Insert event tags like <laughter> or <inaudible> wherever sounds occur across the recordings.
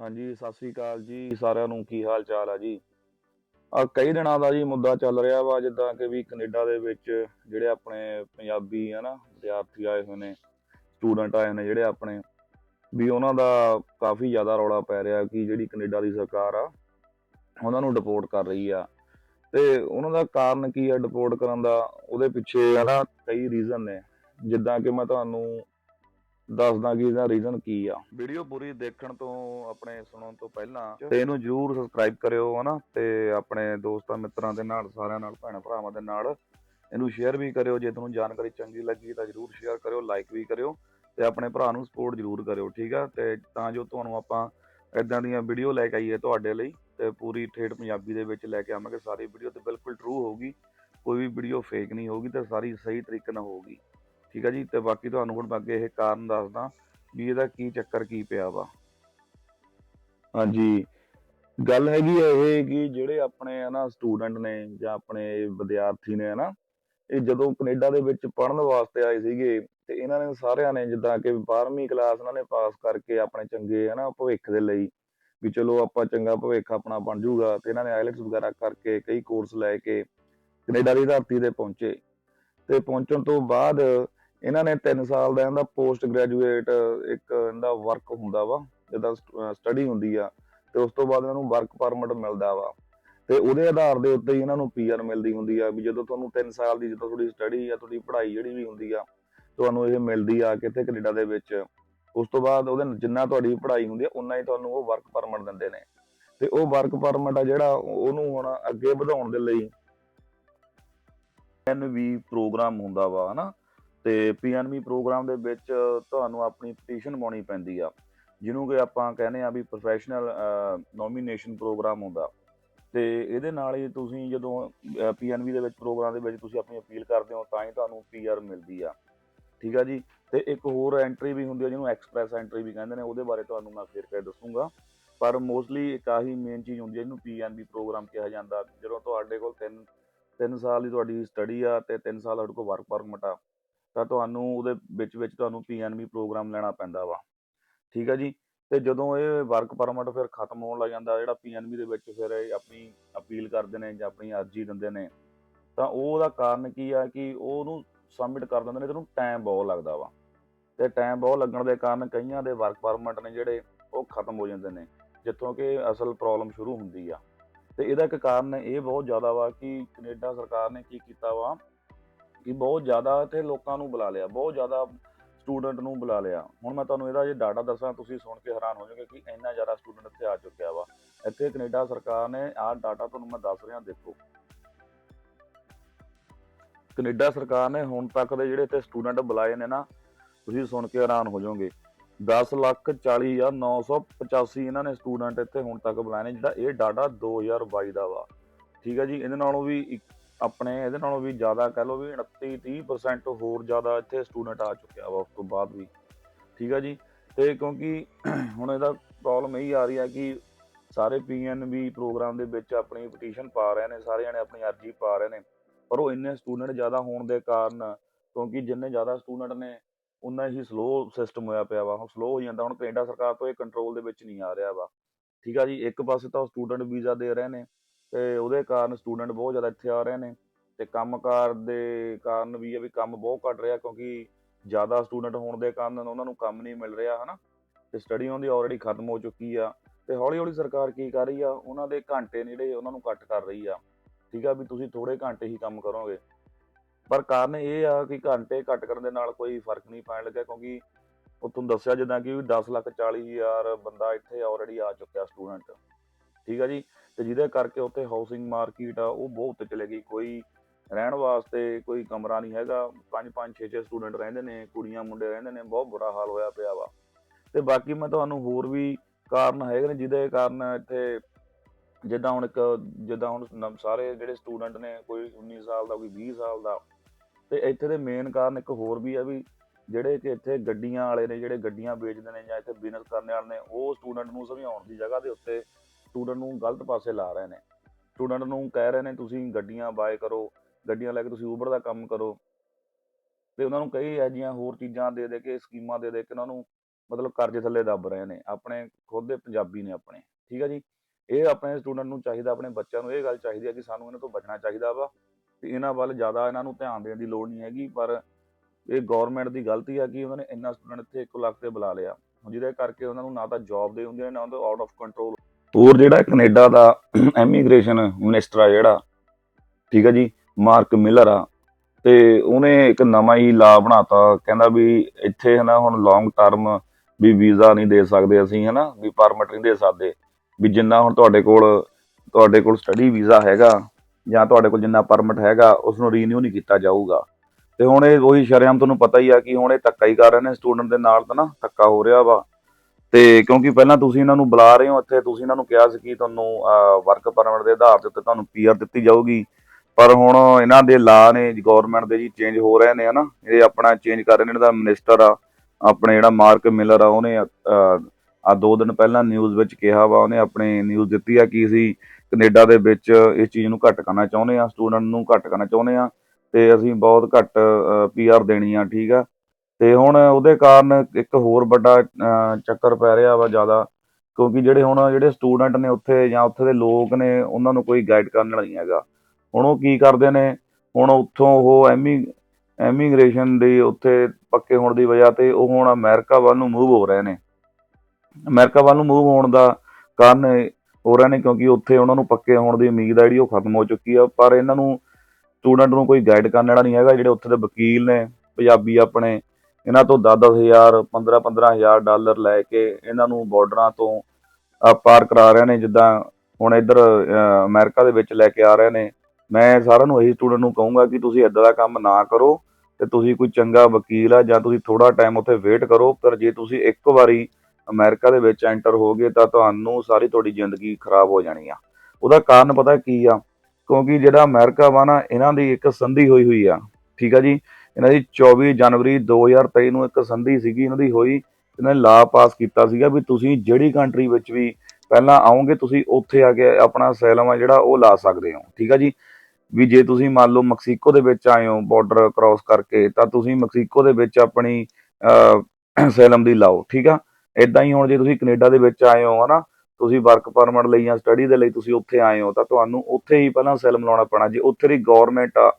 ਹਾਂਜੀ, ਸਤਿ ਸ੍ਰੀ ਅਕਾਲ ਜੀ। ਸਾਰਿਆਂ ਨੂੰ ਕੀ ਹਾਲ ਚਾਲ ਆ ਜੀ? ਆ ਕਈ ਦਿਨਾਂ ਦਾ ਜੀ ਮੁੱਦਾ ਚੱਲ ਰਿਹਾ ਵਾ, ਜਿੱਦਾਂ ਕਿ ਵੀ ਕੈਨੇਡਾ ਦੇ ਵਿੱਚ ਜਿਹੜੇ ਆਪਣੇ ਪੰਜਾਬੀ ਆ ਨਾ, ਵਿਦਿਆਰਥੀ ਆਏ ਹੋਏ ਨੇ, ਸਟੂਡੈਂਟ ਆਏ ਨੇ ਜਿਹੜੇ ਆਪਣੇ, ਵੀ ਉਹਨਾਂ ਦਾ ਕਾਫੀ ਜ਼ਿਆਦਾ ਰੌਲਾ ਪੈ ਰਿਹਾ ਕਿ ਜਿਹੜੀ ਕੈਨੇਡਾ ਦੀ ਸਰਕਾਰ ਆ, ਉਹਨਾਂ ਨੂੰ ਡਿਪੋਰਟ ਕਰ ਰਹੀ ਆ। ਤੇ ਉਹਨਾਂ ਦਾ ਕਾਰਨ ਕੀ ਆ ਡਿਪੋਰਟ ਕਰਨ ਦਾ? ਉਹਦੇ ਪਿੱਛੇ ਆ ਨਾ ਕਈ ਰੀਜ਼ਨ ਨੇ। ਜਿੱਦਾਂ ਕਿ ਮੈਂ ਤੁਹਾਨੂੰ ਦੱਸਦਾ ਕਿ ਇਹਦਾ ਰੀਜ਼ਨ ਕੀ ਆ। ਵੀਡੀਓ ਪੂਰੀ ਦੇਖਣ ਤੋਂ ਆਪਣੇ ਸੁਣਨ ਤੋਂ ਪਹਿਲਾਂ ਤੇ ਇਹਨੂੰ ਜਰੂਰ ਸਬਸਕ੍ਰਾਈਬ ਕਰਿਓ ਹਨਾ? ਤੇ ਆਪਣੇ ਦੋਸਤਾਂ ਮਿੱਤਰਾਂ ਦੇ ਨਾਲ ਸਾਰਿਆਂ ਨਾਲ ਭੈਣ ਭਰਾਵਾਂ ਦੇ ਨਾਲ ਇਹਨੂੰ ਸ਼ੇਅਰ ਵੀ ਕਰਿਓ। ਜੇ ਤੁਹਾਨੂੰ ਜਾਣਕਾਰੀ ਚੰਗੀ ਲੱਗੀ ਤਾਂ ਜਰੂਰ ਸ਼ੇਅਰ ਕਰਿਓ ਲਾਈਕ ਵੀ ਕਰਿਓ ਤੇ ਆਪਣੇ ਭਰਾ ਨੂੰ ਸਪੋਰਟ ਜਰੂਰ ਕਰਿਓ ਠੀਕ ਆ? ਤੇ ਤਾਂ ਜੋ ਤੁਹਾਨੂੰ ਆਪਾਂ ਇਦਾਂ ਦੀਆਂ ਵੀਡੀਓ ਲੈ ਕੇ ਆਈਏ ਤੁਹਾਡੇ ਲਈ ਤੇ ਪੂਰੀ ਠੇਠ ਪੰਜਾਬੀ ਦੇ ਵਿੱਚ ਲੈ ਕੇ ਆਵਾਂਗੇ। ਸਾਰੀ ਵੀਡੀਓ ਤੇ ਬਿਲਕੁਲ ਟਰੂ ਹੋਊਗੀ ਕੋਈ ਵੀ ਵੀਡੀਓ ਫੇਕ ਨਹੀਂ ਹੋਊਗੀ ਤੇ ਸਾਰੀ ਸਹੀ ਤਰੀਕੇ ਨਾਲ ਹੋਊਗੀ। ਠੀਕ ਆ ਜੀ, ਤੇ ਬਾਕੀ ਤੁਹਾਨੂੰ ਹੁਣ ਅੱਗੇ ਇਹ ਕਾਰਨ ਦੱਸਦਾ ਵੀ ਇਹਦਾ ਕੀ ਚੱਕਰ ਕੀ ਪਿਆ ਵਾ। ਹਾਂਜੀ, ਗੱਲ ਹੈਗੀ ਆ ਇਹ ਕਿ ਜਿਹੜੇ ਆਪਣੇ ਹਨਾ ਸਟੂਡੈਂਟ ਨੇ ਜਾਂ ਆਪਣੇ ਵਿਦਿਆਰਥੀ ਨੇ ਹਨਾ ਇਹ ਜਦੋਂ ਕੈਨੇਡਾ ਦੇ ਵਿੱਚ ਪੜ੍ਹਨ ਵਾਸਤੇ ਆਏ ਸੀਗੇ ਤੇ ਇਹਨਾਂ ਨੇ ਸਾਰਿਆਂ ਨੇ ਜਿੱਦਾਂ ਕਿ 12ਵੀਂ ਕਲਾਸ ਇਹਨਾਂ ਨੇ ਪਾਸ ਕਰਕੇ ਆਪਣੇ ਚੰਗੇ ਹਨਾ ਭਵਿੱਖ ਦੇ ਲਈ ਵੀ ਚਲੋ ਆਪਾਂ ਚੰਗਾ ਭਵਿੱਖ ਆਪਣਾ ਬਣ ਜਾਊਗਾ ਤੇ ਇਹਨਾਂ ਨੇ ਆਈਲੈਟਸ ਵਗੈਰਾ ਕਰਕੇ ਕਈ ਕੋਰਸ ਲੈ ਕੇ ਕੈਨੇਡਾ ਦੀ ਧਰਤੀ ਤੇ ਪਹੁੰਚੇ। ਤੇ ਪਹੁੰਚਣ ਤੋਂ ਬਾਅਦ ਇਹਨਾਂ ਨੇ 3 ਸਾਲ ਦਾ ਇਹਦਾ ਪੋਸਟ ਗ੍ਰੈਜੂਏਟ ਇੱਕ ਇਹਦਾ ਵਰਕ ਹੁੰਦਾ ਵਾ ਜਿੱਦਾਂ ਸਟੱਡੀ ਹੁੰਦੀ ਆ, ਤੇ ਉਸ ਤੋਂ ਬਾਅਦ ਇਹਨਾਂ ਨੂੰ ਵਰਕ ਪਰਮਿਟ ਮਿਲਦਾ ਵਾ। ਤੇ ਉਹਦੇ ਆਧਾਰ ਦੇ ਉੱਤੇ ਹੀ ਇਹਨਾਂ ਨੂੰ ਪੀਆਰ ਮਿਲਦੀ ਹੁੰਦੀ ਆ, ਵੀ ਜਦੋਂ ਤੁਹਾਨੂੰ 3 ਸਾਲ ਦੀ ਜਦੋਂ ਤੁਹਾਡੀ ਸਟੱਡੀ ਆ ਤੁਹਾਡੀ ਪੜ੍ਹਾਈ ਜਿਹੜੀ ਵੀ ਹੁੰਦੀ ਆ, ਤੁਹਾਨੂੰ ਇਹ ਮਿਲਦੀ ਆ ਕਿਤੇ ਕੈਨੇਡਾ ਦੇ ਵਿੱਚ। ਉਸ ਤੋਂ ਬਾਅਦ ਉਹਦੇ ਜਿੰਨਾ ਤੁਹਾਡੀ ਪੜ੍ਹਾਈ ਹੁੰਦੀ ਆ ਉਨਾ ਹੀ ਤੁਹਾਨੂੰ ਉਹ ਵਰਕ ਪਰਮਿਟ ਦਿੰਦੇ ਨੇ। ਤੇ ਉਹ ਵਰਕ ਪਰਮਿਟ ਆ ਜਿਹੜਾ ਉਹਨੂੰ ਹੁਣ ਅੱਗੇ ਵਧਾਉਣ ਦੇ ਲਈ ਪ੍ਰੋਗਰਾਮ ਹੁੰਦਾ ਵਾ, ਹਨਾ? ਤੇ ਪੀਐਨਬੀ ਪ੍ਰੋਗਰਾਮ ਦੇ ਵਿੱਚ ਤੁਹਾਨੂੰ ਆਪਣੀ ਪਟੀਸ਼ਨ ਪਾਉਣੀ ਪੈਂਦੀ ਆ, ਜਿਹਨੂੰ ਕਿ ਆਪਾਂ ਕਹਿੰਦੇ ਆ ਵੀ ਪ੍ਰੋਫੈਸ਼ਨਲ ਨੋਮੀਨੇਸ਼ਨ ਪ੍ਰੋਗਰਾਮ ਹੁੰਦਾ। ਤੇ ਇਹਦੇ ਨਾਲ ਹੀ ਤੁਸੀਂ ਜਦੋਂ ਪੀਐਨਬੀ ਦੇ ਵਿੱਚ ਪ੍ਰੋਗਰਾਮ ਦੇ ਵਿੱਚ ਤੁਸੀਂ ਆਪਣੀ ਅਪੀਲ ਕਰਦੇ ਹੋ, ਤਾਂ ਹੀ ਤੁਹਾਨੂੰ ਪੀਆਰ ਮਿਲਦੀ ਆ। ਠੀਕ ਆ ਜੀ? ਤੇ ਇੱਕ ਹੋਰ ਐਂਟਰੀ ਵੀ ਹੁੰਦੀ ਆ, ਜਿਹਨੂੰ ਐਕਸਪ੍ਰੈਸ ਐਂਟਰੀ ਵੀ ਕਹਿੰਦੇ ਨੇ, ਉਹਦੇ ਬਾਰੇ ਤੁਹਾਨੂੰ ਮੈਂ ਫਿਰ ਕੇ ਦੱਸੂਗਾ। ਪਰ ਮੋਸਟਲੀ ਇੱਕ ਆਹੀ ਮੇਨ ਚੀਜ਼ ਹੁੰਦੀ ਹੈ ਇਹਨੂੰ ਪੀਐਨਬੀ ਪ੍ਰੋਗਰਾਮ ਕਿਹਾ ਜਾਂਦਾ। ਜਦੋਂ ਤੁਹਾਡੇ ਕੋਲ 3 3 ਸਾਲ ਦੀ ਤੁਹਾਡੀ ਸਟੱਡੀ ਆ, ਤੇ 3 ਸਾਲ ਤੁਹਾਡੇ ਕੋਲ ਵਰਕ ਪਰਮਿਟ ਆ ਤਾਂ ਤੁਹਾਨੂੰ ਉਹਦੇ ਵਿੱਚ ਵਿੱਚ ਤੁਹਾਨੂੰ ਪੀਐਨਬੀ ਪ੍ਰੋਗਰਾਮ ਲੈਣਾ ਪੈਂਦਾ ਵਾ। ਠੀਕ ਆ ਜੀ? ਤੇ ਜਦੋਂ ਇਹ ਵਰਕ ਪਰਮਿਟ ਫਿਰ ਖਤਮ ਹੋਣ ਲੱਗ ਜਾਂਦਾ, ਜਿਹੜਾ ਪੀਐਨਬੀ ਦੇ ਵਿੱਚ ਫਿਰ ਇਹ ਆਪਣੀ ਅਪੀਲ ਕਰਦੇ ਨੇ ਜਾਂ ਆਪਣੀ ਅਰਜ਼ੀ ਦਿੰਦੇ ਨੇ, ਤਾਂ ਉਹਦਾ ਕਾਰਨ ਕੀ ਆ ਕਿ ਉਹਨੂੰ ਸਬਮਿਟ ਕਰ ਦਿੰਦੇ ਨੇ ਤੇ ਉਹਨੂੰ ਟਾਈਮ ਬਹੁਤ ਲੱਗਦਾ ਵਾ। ਤੇ ਟਾਈਮ ਬਹੁਤ ਲੱਗਣ ਦੇ ਕਾਰਨ ਕਈਆਂ ਦੇ ਵਰਕ ਪਰਮਿਟ ਨੇ ਜਿਹੜੇ ਉਹ ਖਤਮ ਹੋ ਜਾਂਦੇ ਨੇ, ਜਿੱਥੋਂ ਕਿ ਅਸਲ ਪ੍ਰੋਬਲਮ ਸ਼ੁਰੂ ਹੁੰਦੀ ਆ। ਤੇ ਇਹਦਾ ਇੱਕ ਕਾਰਨ ਇਹ ਬਹੁਤ ਜ਼ਿਆਦਾ ਵਾ ਕਿ ਕੈਨੇਡਾ ਸਰਕਾਰ ਨੇ ਕੀ ਕੀਤਾ ਵਾ ਕਿ ਬਹੁਤ ਜ਼ਿਆਦਾ ਇੱਥੇ ਲੋਕਾਂ ਨੂੰ ਬੁਲਾ ਲਿਆ, ਬਹੁਤ ਜ਼ਿਆਦਾ ਸਟੂਡੈਂਟ ਨੂੰ ਬੁਲਾ ਲਿਆ। ਹੁਣ ਮੈਂ ਤੁਹਾਨੂੰ ਇਹਦਾ ਜੇ ਡਾਟਾ ਦੱਸਾਂ, ਤੁਸੀਂ ਸੁਣ ਕੇ ਹੈਰਾਨ ਹੋ ਜਾਓਗੇ ਕਿ ਇੰਨਾ ਜ਼ਿਆਦਾ ਸਟੂਡੈਂਟ ਇੱਥੇ ਆ ਚੁੱਕਿਆ ਵਾ। ਇੱਥੇ ਕੈਨੇਡਾ ਸਰਕਾਰ ਨੇ ਆਹ ਡਾਟਾ ਤੁਹਾਨੂੰ ਮੈਂ ਦੱਸ ਰਿਹਾ, ਦੇਖੋ। ਕੈਨੇਡਾ ਸਰਕਾਰ ਨੇ ਹੁਣ ਤੱਕ ਦੇ ਜਿਹੜੇ ਇੱਥੇ ਸਟੂਡੈਂਟ ਬੁਲਾਏ ਨੇ ਨਾ, ਤੁਸੀਂ ਸੁਣ ਕੇ ਹੈਰਾਨ ਹੋ ਜਾਓਗੇ। 10 ਲੱਖ 40 ਹਜ਼ਾਰ 985 ਇਹਨਾਂ ਨੇ ਸਟੂਡੈਂਟ ਇੱਥੇ ਹੁਣ ਤੱਕ ਬੁਲਾਏ ਨੇ, ਜਿਹੜਾ ਇਹ ਡਾਟਾ 2022 ਦਾ ਵਾ। ਠੀਕ ਹੈ ਜੀ, ਇਹਦੇ ਨਾਲੋਂ ਵੀ ਇੱਕ ਆਪਣੇ ਇਹਦੇ ਨਾਲੋਂ ਵੀ ਜ਼ਿਆਦਾ ਕਹਿ ਲਓ ਵੀ 29 30% ਹੋਰ ਜ਼ਿਆਦਾ ਇੱਥੇ ਸਟੂਡੈਂਟ ਆ ਚੁੱਕਿਆ ਵਾ ਉਸ ਤੋਂ ਬਾਅਦ ਵੀ। ਠੀਕ ਆ ਜੀ? ਤੇ ਕਿਉਂਕਿ <clears throat> ਹੁਣ ਇਹਦਾ ਪ੍ਰੋਬਲਮ ਇਹ ਆ ਰਹੀ ਹੈ ਕਿ ਸਾਰੇ ਪੀਐਨਬੀ ਪ੍ਰੋਗਰਾਮ ਦੇ ਵਿੱਚ ਆਪਣੀ ਪਟੀਸ਼ਨ ਪਾ ਰਹੇ ਨੇ, ਸਾਰੇ ਜਣੇ ਆਪਣੀ ਅਰਜ਼ੀ ਪਾ ਰਹੇ ਨੇ, ਪਰ ਉਹ ਇੰਨੇ ਸਟੂਡੈਂਟ ਜ਼ਿਆਦਾ ਹੋਣ ਦੇ ਕਾਰਨ ਕਿਉਂਕਿ ਜਿੰਨੇ ਜ਼ਿਆਦਾ ਸਟੂਡੈਂਟ ਨੇ, ਉਨਾ ਹੀ ਸਲੋ ਸਿਸਟਮ ਹੋਇਆ ਪਿਆ ਵਾ। ਹੁਣ ਸਲੋ ਹੋ ਜਾਂਦਾ, ਹੁਣ ਕੈਨੇਡਾ ਸਰਕਾਰ ਤੋਂ ਇਹ ਕੰਟਰੋਲ ਦੇ ਵਿੱਚ ਨਹੀਂ ਆ ਰਿਹਾ ਵਾ। ਠੀਕ ਆ ਜੀ? ਇੱਕ ਪਾਸੇ ਤਾਂ ਸਟੂਡੈਂਟ ਵੀਜ਼ਾ ਦੇ ਰਹੇ ਨੇ ਤੇ ਉਹਦੇ ਕਾਰਨ ਸਟੂਡੈਂਟ ਬਹੁਤ ਜ਼ਿਆਦਾ ਇੱਥੇ ਆ ਰਹੇ ਨੇ ਤੇ ਕੰਮਕਾਰ ਦੇ ਕਾਰਨ ਵੀ ਇਹ ਵੀ ਕੰਮ ਬਹੁਤ ਘਟ ਰਿਹਾ ਕਿਉਂਕਿ ਜ਼ਿਆਦਾ ਸਟੂਡੈਂਟ ਹੋਣ ਦੇ ਕਾਰਨ ਉਹਨਾਂ ਨੂੰ ਕੰਮ ਨਹੀਂ ਮਿਲ ਰਿਹਾ, ਹਨਾ? ਤੇ ਸਟੱਡੀ ਉਹਨਾਂ ਦੀ ਆਲਰੇਡੀ ਖਤਮ ਹੋ ਚੁੱਕੀ ਆ ਤੇ ਹੌਲੀ ਹੌਲੀ ਸਰਕਾਰ ਕੀ ਕਰ ਰਹੀ ਆ, ਉਹਨਾਂ ਦੇ ਘੰਟੇ ਨੇ ਜਿਹੜੇ ਉਹਨਾਂ ਨੂੰ ਕੱਟ ਕਰ ਰਹੀ ਆ। ਠੀਕ ਆ ਵੀ ਤੁਸੀਂ ਥੋੜੇ ਘੰਟੇ ਹੀ ਕੰਮ ਕਰੋਗੇ। ਪਰ ਕਾਰਨ ਇਹ ਆ ਕਿ ਘੰਟੇ ਘੱਟ ਕਰਨ ਦੇ ਨਾਲ ਕੋਈ ਫ਼ਰਕ ਨਹੀਂ ਪੈਣ ਲੱਗਾ ਕਿਉਂਕਿ ਉਹ ਦੱਸਿਆ ਜਿੱਦਾਂ ਕਿ 10 ਲੱਖ 40 ਹਜ਼ਾਰ ਬੰਦਾ ਇੱਥੇ ਆਲਰੇਡੀ ਆ ਚੁੱਕਿਆ ਸਟੂਡੈਂਟ ਠੀਕ ਆ ਜੀ? ਤੇ ਜਿਹਦੇ ਕਰਕੇ ਉੱਥੇ ਹਾਊਸਿੰਗ ਮਾਰਕੀਟ ਆ, ਉਹ ਬਹੁਤ ਚਲੇ ਗਈ। ਕੋਈ ਰਹਿਣ ਵਾਸਤੇ ਕੋਈ ਕਮਰਾ ਨਹੀਂ ਹੈਗਾ। ਪੰਜ ਪੰਜ 6 6 ਸਟੂਡੈਂਟ ਰਹਿੰਦੇ ਨੇ, ਕੁੜੀਆਂ, ਮੁੰਡੇ ਰਹਿੰਦੇ ਨੇ, ਬਹੁਤ ਬੁਰਾ ਹਾਲ ਹੋਇਆ ਪਿਆ ਵਾ। ਤੇ ਬਾਕੀ ਮੈਂ ਤੁਹਾਨੂੰ ਹੋਰ ਵੀ ਕਾਰਨ ਹੈਗੇ ਨੇ, ਜਿਹਦੇ ਕਾਰਨ ਇੱਥੇ ਜਿੱਦਾਂ ਹੁਣ ਇੱਕ, ਜਿੱਦਾਂ ਹੁਣ ਨਵ- ਸਾਰੇ ਜਿਹੜੇ ਸਟੂਡੈਂਟ ਨੇ, ਕੋਈ 19 ਸਾਲ ਦਾ, ਕੋਈ 20 ਸਾਲ ਦਾ, ਤੇ ਇੱਥੇ ਦੇ ਮੇਨ ਕਾਰਨ ਇੱਕ ਹੋਰ ਵੀ ਆ ਵੀ ਜਿਹੜੇ ਕਿ ਇੱਥੇ ਗੱਡੀਆਂ ਵਾਲੇ ਨੇ, ਜਿਹੜੇ ਗੱਡੀਆਂ ਵੇਚਦੇ ਨੇ ਜਾਂ ਇੱਥੇ ਬਿਜ਼ਨਸ ਕਰਨ ਵਾਲੇ ਨੇ, ਉਹ ਸਟੂਡੈਂਟ ਨੂੰ ਸਮਝਾਉਣ ਦੀ ਜਗ੍ਹਾ ਦੇ ਉੱਤੇ ਸਟੂਡੈਂਟ ਨੂੰ ਗਲਤ ਪਾਸੇ ਲਾ ਰਹੇ ਨੇ। ਸਟੂਡੈਂਟ ਨੂੰ ਕਹਿ ਰਹੇ ਨੇ, ਤੁਸੀਂ ਗੱਡੀਆਂ ਬਾਏ ਕਰੋ, ਗੱਡੀਆਂ ਲੈ ਕੇ ਤੁਸੀਂ ਉਬਰ ਦਾ ਕੰਮ ਕਰੋ। ਤੇ ਉਹਨਾਂ ਨੂੰ ਕਈ ਇਹੋ ਜਿਹੀਆਂ ਹੋਰ ਚੀਜ਼ਾਂ ਦੇ ਦੇ ਕੇ, ਸਕੀਮਾਂ ਦੇ ਦੇ ਕੇ ਉਹਨਾਂ ਨੂੰ ਮਤਲਬ ਕਰਜ਼ੇ ਥੱਲੇ ਦੱਬ ਰਹੇ ਨੇ। ਆਪਣੇ ਖੁਦ ਦੇ ਪੰਜਾਬੀ ਨੇ ਆਪਣੇ। ਠੀਕ ਆ ਜੀ? ਇਹ ਆਪਣੇ ਸਟੂਡੈਂਟ ਨੂੰ ਚਾਹੀਦਾ, ਆਪਣੇ ਬੱਚਿਆਂ ਨੂੰ ਇਹ ਗੱਲ ਚਾਹੀਦੀ ਹੈ ਕਿ ਸਾਨੂੰ ਇਹਨਾਂ ਤੋਂ ਬਚਣਾ ਚਾਹੀਦਾ ਵਾ ਤੇ ਇਹਨਾਂ ਵੱਲ ਜ਼ਿਆਦਾ ਇਹਨਾਂ ਨੂੰ ਧਿਆਨ ਦੇਣ ਦੀ ਲੋੜ ਨਹੀਂ ਹੈਗੀ, ਪਰ ਇਹ ਗਵਰਨਮੈਂਟ ਦੀ ਗਲਤੀ ਆ ਕਿ ਉਹਨਾਂ ਨੇ ਇੰਨਾ ਸਟੂਡੈਂਟ ਇੱਥੇ 1 ਲੱਖ ਤੇ ਬੁਲਾ ਲਿਆ। ਜਿਹਦੇ ਕਰਕੇ ਉਹਨਾਂ ਨੂੰ ਨਾ ਤਾਂ ਜੌਬ ਦੇ ਹੁੰਦੀਆਂ ਨੇ, ਨਾ ਉਹ ਆਊਟ ਆਫ ਕੰਟਰੋਲ ਹੋਰ ਜਿਹੜਾ ਕੈਨੇਡਾ ਦਾ ਐਮੀਗ੍ਰੇਸ਼ਨ ਮਿਨਿਸਟਰ ਆ ਜਿਹੜਾ, ਠੀਕ ਆ ਜੀ, ਮਾਰਕ ਮਿਲਰ ਆ, ਤੇ ਉਹਨੇ ਇੱਕ ਨਵਾਂ ਹੀ ਲਾ ਬਣਾਤਾ, ਕਹਿੰਦਾ ਵੀ ਇੱਥੇ ਹਨਾ ਹੁਣ ਲੌਂਗ ਟਰਮ ਵੀ ਵੀਜ਼ਾ ਨਹੀਂ ਦੇ ਸਕਦੇ ਅਸੀਂ ਹਨਾ ਵੀ ਪਰਮਿਟ ਨਹੀਂ ਦੇ ਸਕਦੇ, ਵੀ ਜਿੰਨਾ ਹੁਣ ਤੁਹਾਡੇ ਕੋਲ ਤੁਹਾਡੇ ਕੋਲ ਸਟੱਡੀ ਵੀਜ਼ਾ ਹੈਗਾ, ਜਾਂ ਤੁਹਾਡੇ ਕੋਲ ਜਿੰਨਾ ਪਰਮਿਟ ਹੈਗਾ ਉਸ ਨੂੰ ਰੀਨਿਊ ਨਹੀਂ ਕੀਤਾ ਜਾਊਗਾ। ਤੇ ਹੁਣ ਇਹ ਉਹੀ ਸ਼ਰੇਆਮ ਤੁਹਾਨੂੰ ਪਤਾ ਹੀ ਆ ਕਿ ਹੁਣ ਇਹ ਧੱਕਾ ਹੀ ਕਰ ਰਹੇ ਨੇ ਸਟੂਡੈਂਟ ਦੇ ਨਾਲ ਤਾਂ ਨਾ ਧੱਕਾ ਹੋ ਰਿਹਾ ਵਾ। ਤੇ ਕਿਉਂਕਿ ਪਹਿਲਾਂ ਤੁਸੀਂ ਇਹਨਾਂ ਨੂੰ ਬੁਲਾ ਰਹੇ ਹੋ ਇੱਥੇ, ਤੁਸੀਂ ਇਹਨਾਂ ਨੂੰ ਕਿਹਾ ਸੀ ਕਿ ਤੁਹਾਨੂੰ ਵਰਕ ਪਰਮਿਟ ਦੇ ਆਧਾਰ ਤੇ ਉੱਤੇ ਤੁਹਾਨੂੰ ਪੀਆਰ ਦਿੱਤੀ ਜਾਊਗੀ। ਪਰ ਹੁਣ ਇਹਨਾਂ ਦੇ ਲਾ ਨੇ ਗਵਰਨਮੈਂਟ ਦੇ ਜੀ ਚੇਂਜ ਹੋ ਰਹੇ ਨੇ, ਹਨਾ? ਇਹ ਆਪਣਾ ਚੇਂਜ ਕਰ ਰਹੇ ਨੇ ਇਹਨਾਂ ਦਾ ਮਿਨਿਸਟਰ ਆ, ਆਪਣੇ ਜਿਹੜਾ ਮਾਰਕ ਮਿਲਰ ਆ, ਉਹਨੇ ਆ ਦੋ ਦਿਨ ਪਹਿਲਾਂ ਨਿਊਜ਼ ਵਿੱਚ ਕਿਹਾ ਵਾ, ਉਹਨੇ ਆਪਣੇ ਨਿਊਜ਼ ਦਿੱਤੀ ਆ ਕਿ ਅਸੀਂ ਕੈਨੇਡਾ ਦੇ ਵਿੱਚ ਇਸ ਚੀਜ਼ ਨੂੰ ਘੱਟ ਕਰਨਾ ਚਾਹੁੰਦੇ ਆ ਸਟੂਡੈਂਟ ਨੂੰ ਘੱਟ ਕਰਨਾ ਚਾਹੁੰਦੇ ਆ, ਤੇ ਅਸੀਂ ਬਹੁਤ ਘੱਟ ਪੀਆਰ ਦੇਣੀ ਆ, ਠੀਕ ਆ? ਤੇ ਹੁਣ ਉਹਦੇ ਕਾਰਨ ਇੱਕ ਹੋਰ ਵੱਡਾ ਅਹ, ਚੱਕਰ ਪੈ ਰਿਹਾ ਵਾ ਜ਼ਿਆਦਾ ਕਿਉਂਕਿ ਜਿਹੜੇ ਹੁਣ ਜਿਹੜੇ ਸਟੂਡੈਂਟ ਨੇ ਉੱਥੇ ਜਾਂ ਉੱਥੇ ਦੇ ਲੋਕ ਨੇ ਉਹਨਾਂ ਨੂੰ ਕੋਈ ਗਾਈਡ ਕਰਨ ਵਾਲਾ ਨਹੀਂ ਹੈਗਾ। ਹੁਣ ਉਹ ਕੀ ਕਰਦੇ ਨੇ ਹੁਣ ਉੱਥੋਂ ਉਹ ਐਮੀ ਐਮੀਗ੍ਰੇਸ਼ਨ ਦੀ ਉੱਥੇ ਪੱਕੇ ਹੋਣ ਦੀ ਵਜ੍ਹਾ ਤੇ ਉਹ ਹੁਣ ਅਮਰੀਕਾ ਵੱਲ ਨੂੰ ਮੂਵ ਹੋ ਰਹੇ ਨੇ। ਅਮਰੀਕਾ ਵੱਲ ਨੂੰ ਮੂਵ ਹੋਣ ਦਾ ਕਾਰਨ ਇਹ ਹੋ ਰਿਹਾ ਨੇ ਕਿਉਂਕਿ ਉੱਥੇ ਉਹਨਾਂ ਨੂੰ ਪੱਕੇ ਹੋਣ ਦੀ ਉਮੀਦ ਆ ਜਿਹੜੀ ਉਹ ਖਤਮ ਹੋ ਚੁੱਕੀ ਆ ਪਰ ਇਹਨਾਂ ਨੂੰ ਸਟੂਡੈਂਟ ਨੂੰ ਕੋਈ ਗਾਈਡ ਕਰਨ ਵਾਲਾ ਨਹੀਂ ਹੈਗਾ ਜਿਹੜੇ ਉੱਥੇ ਦੇ ਵਕੀਲ ਨੇ ਪੰਜਾਬੀ ਆਪਣੇ ਇਹਨਾਂ ਤੋਂ 10-10000 15-15000 ਡਾਲਰ ਲੈ ਕੇ ਇਹਨਾਂ ਨੂੰ ਬਾਰਡਰਾਂ ਤੋਂ ਪਾਰ ਕਰਾ ਰਹੇ ਨੇ ਜਿੱਦਾਂ ਹੁਣ ਇੱਧਰ ਅਹ, ਅਮਰੀਕਾ ਦੇ ਵਿੱਚ ਲੈ ਕੇ ਆ ਰਹੇ ਨੇ। ਮੈਂ ਸਾਰਿਆਂ ਨੂੰ ਇਹੀ ਸਟੂਡੈਂਟ ਨੂੰ ਕਹੂੰਗਾ ਕਿ ਤੁਸੀਂ ਇਦਾਂ ਦਾ ਕੰਮ ਨਾ ਕਰੋ ਤੇ ਤੁਸੀਂ ਕੋਈ ਚੰਗਾ ਵਕੀਲ ਆ ਜਾਂ ਤੁਸੀਂ ਥੋੜਾ ਟਾਈਮ ਉੱਥੇ ਵੇਟ ਕਰੋ ਪਰ ਜੇ ਤੁਸੀਂ ਇੱਕ ਵਾਰੀ ਅਮਰੀਕਾ ਦੇ ਵਿੱਚ ਐਂਟਰ ਹੋ ਗਏ ਤਾਂ ਤੁਹਾਨੂੰ ਸਾਰੀ ਤੁਹਾਡੀ ਜ਼ਿੰਦਗੀ ਖਰਾਬ ਹੋ ਜਾਣੀ ਆ। ਉਹਦਾ ਕਾਰਨ ਪਤਾ ਕੀ ਆ? ਕਿਉਂਕਿ ਜਿਹੜਾ ਅਮਰੀਕਾ ਵਾ ਨਾ ਇਹਨਾਂ ਦੀ ਇੱਕ ਸੰਧੀ ਹੋਈ ਹੋਈ ਆ। ਠੀਕ ਆ ਜੀ? ਇਹਨਾਂ ਦੀ 24 ਜਨਵਰੀ 2023 ਨੂੰ ਇੱਕ ਸੰਧੀ ਸੀਗੀ, ਇਹਨਾਂ ਦੀ ਹੋਈ, ਇਹਨਾਂ ਨੇ ਲਾ ਪਾਸ ਕੀਤਾ ਸੀਗਾ ਵੀ ਤੁਸੀਂ ਜਿਹੜੀ ਕੰਟਰੀ ਵਿੱਚ ਵੀ ਪਹਿਲਾਂ ਆਓਗੇ, ਤੁਸੀਂ ਉੱਥੇ ਆ ਕੇ ਆਪਣਾ ਸੈਲਮ ਆ ਜਿਹੜਾ ਉਹ ਲਾ ਸਕਦੇ ਹੋ, ਠੀਕ ਆ ਜੀ? ਵੀ ਜੇ ਤੁਸੀਂ ਮੰਨ ਲਓ ਮੈਕਸੀਕੋ ਦੇ ਵਿੱਚ ਆਏ ਹੋ ਬਾਰਡਰ ਕ੍ਰਾਸ ਕਰਕੇ, ਤਾਂ ਤੁਸੀਂ ਮੈਕਸੀਕੋ ਦੇ ਵਿੱਚ ਆਪਣੀ ਸੈਲਮ ਦੀ ਲਾਓ, ਠੀਕ ਆ? ਇਦਾਂ ਹੀ ਹੁਣ ਜੇ ਤੁਸੀਂ ਕੈਨੇਡਾ ਦੇ ਵਿੱਚ ਆਏ ਹੋ, ਹਨਾ? ਤੁਸੀਂ ਵਰਕ ਪਰਮਿਟ ਲਈ ਜਾਂ ਸਟੱਡੀ ਦੇ ਲਈ ਤੁਸੀਂ ਉੱਥੇ ਆਏ ਹੋ, ਤਾਂ ਤੁਹਾਨੂੰ ਉੱਥੇ ਹੀ ਪਹਿਲਾਂ ਸੈਲਮ ਲਾਉਣਾ ਪੈਣਾ, ਜੇ ਉੱਥੇ ਦੀ ਗਵਰਨਮੈਂਟ ਆ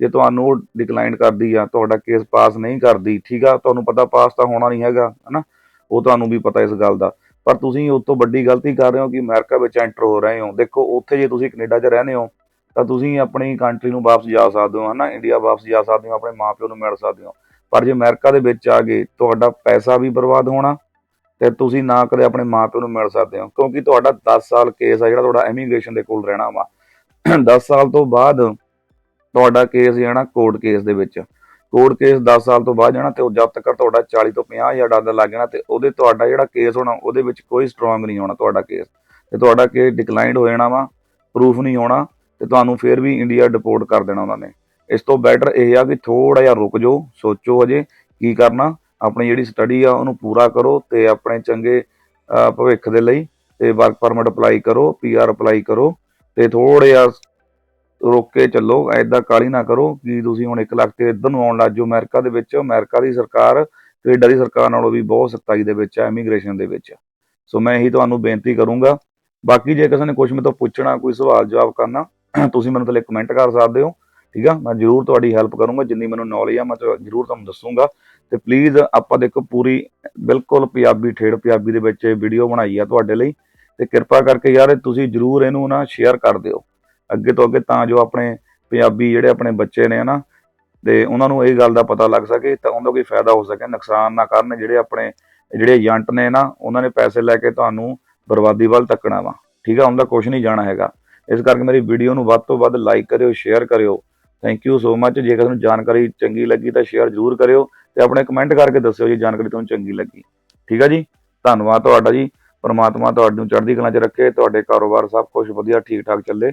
ਜੇ ਤੁਹਾਨੂੰ ਉਹ ਡਿਕਲਾਈਨ ਕਰਦੀ ਆ, ਤੁਹਾਡਾ ਕੇਸ ਪਾਸ ਨਹੀਂ ਕਰਦੀ, ਠੀਕ ਆ? ਤੁਹਾਨੂੰ ਪਤਾ ਪਾਸ ਤਾਂ ਹੋਣਾ ਨਹੀਂ ਹੈਗਾ, ਹਨਾ? ਉਹ ਤੁਹਾਨੂੰ ਵੀ ਪਤਾ ਇਸ ਗੱਲ ਦਾ। ਪਰ ਤੁਸੀਂ ਉਸ ਤੋਂ ਵੱਡੀ ਗਲਤੀ ਕਰ ਰਹੇ ਹੋ ਕਿ ਅਮਰੀਕਾ ਵਿੱਚ ਐਂਟਰ ਹੋ ਰਹੇ ਹੋ। ਦੇਖੋ, ਉੱਥੇ ਜੇ ਤੁਸੀਂ ਕੈਨੇਡਾ 'ਚ ਰਹਿੰਦੇ ਹੋ, ਤਾਂ ਤੁਸੀਂ ਆਪਣੀ ਕੰਟਰੀ ਨੂੰ ਵਾਪਸ ਜਾ ਸਕਦੇ ਹੋ, ਹਨਾ? ਇੰਡੀਆ ਵਾਪਸ ਜਾ ਸਕਦੇ ਹੋ, ਆਪਣੇ ਮਾਪਿਓ ਨੂੰ ਮਿਲ ਸਕਦੇ ਹੋ। ਪਰ ਜੇ ਅਮਰੀਕਾ ਦੇ ਵਿੱਚ ਆ ਗਏ, ਤੁਹਾਡਾ ਪੈਸਾ ਵੀ ਬਰਬਾਦ ਹੋਣਾ ਤੇ ਤੁਸੀਂ ਨਾ ਕਦੇ ਆਪਣੇ ਮਾਪਿਓ ਨੂੰ ਮਿਲ ਸਕਦੇ ਹੋ। ਕਿਉਂਕਿ ਤੁਹਾਡਾ 10 ਸਾਲ ਕੇਸ ਆ ਜਿਹੜਾ ਤੁਹਾਡਾ ਇਮੀਗ੍ਰੇਸ਼ਨ ਦੇ ਕੋਲ ਰਹਿਣਾ ਵਾ। 10 ਸਾਲ ਤੋਂ ਬਾਅਦ ਤੁਹਾਡਾ ਕੇਸ ਜਾਣਾ ਕੋਰਟ ਕੇਸ ਦੇ ਵਿੱਚ। ਕੋਰਟ ਕੇਸ 10 ਸਾਲ ਤੋਂ ਬਾਅਦ ਜਾਣਾ ਤੇ ਉਹ ਜਦ ਤੱਕ ਤੁਹਾਡਾ 40 ਤੋਂ 50 ਹਜ਼ਾਰ ਡਾਲਰ ਲੱਗ ਜਾਣਾ ਤੇ ਉਹਦੇ ਤੁਹਾਡਾ ਜਿਹੜਾ ਕੇਸ ਹੋਣਾ, ਉਹਦੇ ਵਿੱਚ ਕੋਈ ਸਟਰੋਂਗ ਨਹੀਂ ਹੋਣਾ ਤੁਹਾਡਾ ਕੇਸ ਤੇ ਤੁਹਾਡਾ ਕੇਸ ਡਿਕਲਾਈਨਡ ਹੋ ਜਾਣਾ ਵਾ ਪ੍ਰੂਫ ਨਹੀਂ ਹੋਣਾ ਤੇ ਤੁਹਾਨੂੰ ਫੇਰ ਵੀ ਇੰਡੀਆ ਡਿਪੋਰਟ ਕਰ ਦੇਣਾ ਉਹਨਾਂ ਨੇ। ਇਸ ਤੋਂ ਬੈਟਰ ਇਹ ਆ ਕਿ ਥੋੜਾ ਜਿਹਾ ਰੁਕ ਜਾਓ, ਸੋਚੋ ਅਜੇ ਕੀ ਕਰਨਾ, ਆਪਣੀ ਜਿਹੜੀ ਸਟੱਡੀ ਆ ਉਹਨੂੰ ਪੂਰਾ ਕਰੋ ਤੇ ਆਪਣੇ ਚੰਗੇ ਭਵਿੱਖ ਦੇ ਲਈ ਤੇ ਵਰਕ ਪਰਮਿਟ ਅਪਲਾਈ ਕਰੋ ਪੀਆਰ ਅਪਲਾਈ ਕਰੋ ਤੇ ਥੋੜਾ ਜਿਹਾ ਰੋਕ ਕੇ ਚੱਲੋ, ਐਦਾਂ ਕਾਲੀ ਨਾ ਕਰੋ ਕਿ ਤੁਸੀਂ ਹੁਣ 1 ਲੱਖ ਤੇ ਇੱਧਰ ਨੂੰ ਆਉਣ ਲੱਗ ਜਾਓ। ਅਮਰੀਕਾ ਦੇ ਵਿੱਚ, ਅਮਰੀਕਾ ਦੀ ਸਰਕਾਰ, ਕੈਨੇਡਾ ਦੀ ਸਰਕਾਰ ਨਾਲੋਂ ਵੀ ਬਹੁਤ ਸਖਤਾਈ ਦੇ ਵਿੱਚ ਹੈ, ਇਮੀਗ੍ਰੇਸ਼ਨ ਦੇ ਵਿੱਚ। ਸੋ ਮੈਂ ਇਹੀ ਤੁਹਾਨੂੰ ਬੇਨਤੀ ਕਰੂੰਗਾ। ਬਾਕੀ ਜੇ ਕਿਸੇ ਨੇ ਕੁਝ ਮੇਰੇ ਤੋਂ ਪੁੱਛਣਾ, ਕੋਈ ਸਵਾਲ, ਜਵਾਬ ਕਰਨਾ, ਤੁਸੀਂ ਮੈਨੂੰ ਥੱਲੇ ਕਮੈਂਟ ਕਰ ਸਕਦੇ ਹੋ, ਠੀਕ ਆ? ਮੈਂ ਜ਼ਰੂਰ ਤੁਹਾਡੀ ਹੈਲਪ ਕਰੂੰਗਾ, ਜਿੰਨੀ ਮੈਨੂੰ ਨੌਲੇਜ ਆ, ਮੈਂ ਜ਼ਰੂਰ ਤੁਹਾਨੂੰ ਦੱਸੂੰਗਾ। ਤੇ ਪਲੀਜ਼ ਆਪਾਂ ਦੇਖੋ ਪੂਰੀ, ਬਿਲਕੁਲ ਪੰਜਾਬੀ ਠੇੜ ਪੰਜਾਬੀ ਦੇ ਵਿੱਚ ਵੀਡੀਓ ਬਣਾਈ ਆ ਤੁਹਾਡੇ ਲਈ। ਤੇ ਕਿਰਪਾ ਕਰਕੇ ਯਾਰ ਤੁਸੀਂ ਜ਼ਰੂਰ ਇਹਨੂੰ ਨਾ ਸ਼ੇਅਰ ਕਰ ਦਿਓ। ਅੱਗੇ ਤੋਂ ਅੱਗੇ ਤਾਂ ਜੋ ਆਪਣੇ ਪੰਜਾਬੀ ਜਿਹੜੇ ਆਪਣੇ ਬੱਚੇ ਨੇ ਹਨਾ, ਤੇ ਉਹਨਾਂ ਨੂੰ ਇਹ ਗੱਲ ਦਾ ਪਤਾ ਲੱਗ ਸਕੇ ਤਾਂ ਉਹਨਾਂ ਦਾ ਕੋਈ ਫਾਇਦਾ ਹੋ ਸਕੇ, ਨੁਕਸਾਨ ਨਾ ਕਰਨ ਜਿਹੜੇ ਆਪਣੇ ਜਿਹੜੇ ਏਜੰਟ ਨੇ ਨਾ, ਉਹਨਾਂ ਨੇ ਪੈਸੇ ਲੈ ਕੇ ਤੁਹਾਨੂੰ ਬਰਬਾਦੀ ਵੱਲ ਧੱਕਣਾ ਵਾ। ਠੀਕ ਆ ਉਹਦਾ ਕੁਝ ਨਹੀਂ ਜਾਣਾ ਹੈਗਾ। ਇਸ ਕਰਕੇ ਮੇਰੀ ਵੀਡੀਓ ਨੂੰ ਵੱਧ ਤੋਂ ਵੱਧ ਲਾਈਕ ਕਰਿਓ ਸ਼ੇਅਰ ਕਰਿਓ। ਥੈਂਕ ਯੂ ਸੋ ਮੱਚ ਜੇਕਰ ਤੁਹਾਨੂੰ ਜਾਣਕਾਰੀ ਚੰਗੀ ਲੱਗੀ ਤਾਂ ਸ਼ੇਅਰ ਜ਼ਰੂਰ ਕਰਿਓ ਤੇ ਆਪਣੇ ਕਮੈਂਟ ਕਰਕੇ ਦੱਸਿਓ ਜੀ ਜਾਣਕਾਰੀ ਤੁਹਾਨੂੰ ਚੰਗੀ ਲੱਗੀ। ਠੀਕ ਆ ਜੀ? ਧੰਨਵਾਦ ਤੁਹਾਡਾ ਜੀ। ਪਰਮਾਤਮਾ ਤੁਹਾਨੂੰ ਚੜ੍ਹਦੀ ਕਲਾ 'ਚ ਰੱਖੇ, ਤੁਹਾਡੇ ਕਾਰੋਬਾਰ ਸਭ ਕੁਝ ਵਧੀਆ ਠੀਕ ਠਾਕ ਚੱਲੇ।